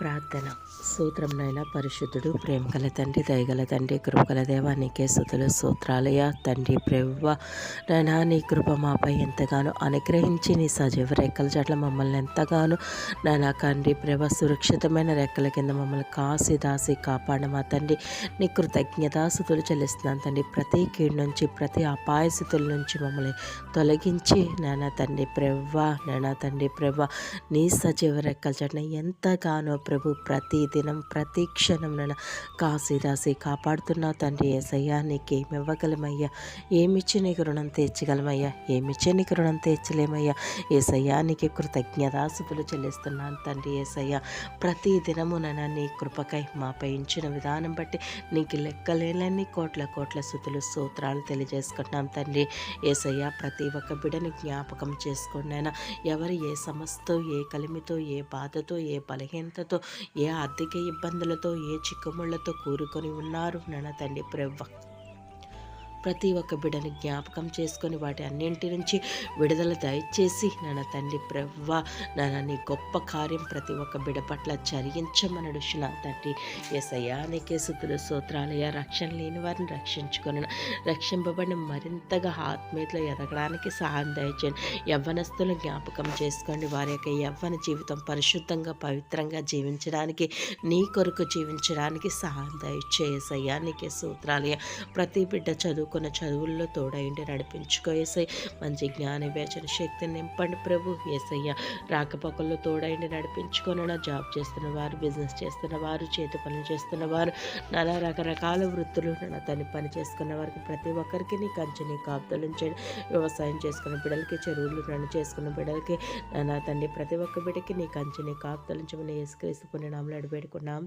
ప్రార్థన. సూత్రంనైనా పరిశుద్ధుడు ప్రేమగల తండ్రి దయగల తండ్రి కృపగల దేవ నీకే సుతులు సూత్రాలయ తండ్రి ప్రవ్వ నైనా నీ కృప మాపై ఎంతగానో అనుగ్రహించి నీ సజీవ రెక్కల చట్ల మమ్మల్ని ఎంతగానో నానా తండ్రి ప్రేమ సురక్షితమైన రెక్కల కింద మమ్మల్ని కాసి దాసి కాపాడమా తండ్రి నీ కృతజ్ఞతాసుతులు చెల్లిస్తున్నాను తండ్రి. ప్రతి కీడు నుంచి ప్రతి అపాయస్థితుల నుంచి మమ్మల్ని తొలగించి నానా తండ్రి ప్రెవ్వ నానా తండ్రి ప్రెవ్వ నీ సజీవ రెక్కల చట్ల ఎంతగానో ప్రభు ప్రతి దినం ప్రతి క్షణం నన్ను కాసి దాసి కాపాడుతున్నావు తండ్రి ఏసయ్యా నీకేమి ఇవ్వగలమయ్యా ఏమిచ్చి నీకు రుణం తీర్చగలమయ్యా? ఏమిచ్చి నీకు రుణం తీర్చలేమయ్యా? ఏసయ్యా నీకు కృతజ్ఞతాసుతులు చెల్లిస్తున్నాను తండ్రి ఏసయ్యా. ప్రతి దినము నన్ను నీ కృపకై మాపై ఇచ్చిన విధానం బట్టి నీకు లెక్కలేనన్ని కోట్ల కోట్ల సుతులు సూత్రాలు తెలియజేసుకుంటున్నాం తండ్రి ఏసయ్యా. ప్రతి ఒక్క బిడని జ్ఞాపకం చేసుకోండి ఎవరు ఏ సమస్యతో ఏ కలిమితో ఏ బాధతో ఏ బలహీనతతో ఏ ఆర్థిక ఇబ్బందులతో ఏ చిక్కుముళ్ళతో కూరుకొని ఉన్నారు? నాన్న తండ్రి ప్రవ్వ ప్రతి ఒక్క బిడ్డని జ్ఞాపకం చేసుకొని వాటి అన్నింటి నుంచి విడుదల దయచేసి నాన్న తండ్రి ప్రవ్వ నాన్న నీ గొప్ప కార్యం ప్రతి ఒక్క బిడ్డ పట్ల చరించమనడు నా తండ్రి ఎసయ్యా నీకే సుతులు సూత్రాలయ రక్షణ లేని వారిని రక్షించుకొని రక్షింపబడిన మరింతగా ఆత్మీయతలో ఎదగడానికి సహాయం దయచేయండి. యవ్వనస్తులు జ్ఞాపకం చేసుకోండి. వారి యొక్క యవ్వన జీవితం పరిశుద్ధంగా పవిత్రంగా జీవించడానికి నీ కొరకు జీవించడానికి సహాయం దయచేసయ్యా నీకే సూత్రాలయ ప్రతి బిడ్డ చదువు చదువుకున్న చదువుల్లో తోడైండి నడిపించుకో ఏసై మంచి జ్ఞాన వేచన శక్తిని నింపండి ప్రభు ఏసయ్య రాకపోకల్లో తోడైండి నడిపించుకొని నా జాబ్ చేస్తున్న వారు బిజినెస్ చేస్తున్న వారు చేతి పనులు చేస్తున్న వారు నానా రకరకాల వృత్తులు నా తను పని చేసుకున్న వారికి ప్రతి ఒక్కరికి నీ కంచె నీ కాపుదలించండి వ్యవసాయం చేసుకున్న బిడ్డలకి చెరువులు నన్ను చేసుకున్న బిడ్డలకి నా తండ్రి ప్రతి ఒక్క బిడ్డకి నీ కంచె నీ కాపుదలించమని వేసుక్రీస్తు కొన్ని నామలు అడిపెడుకున్నాం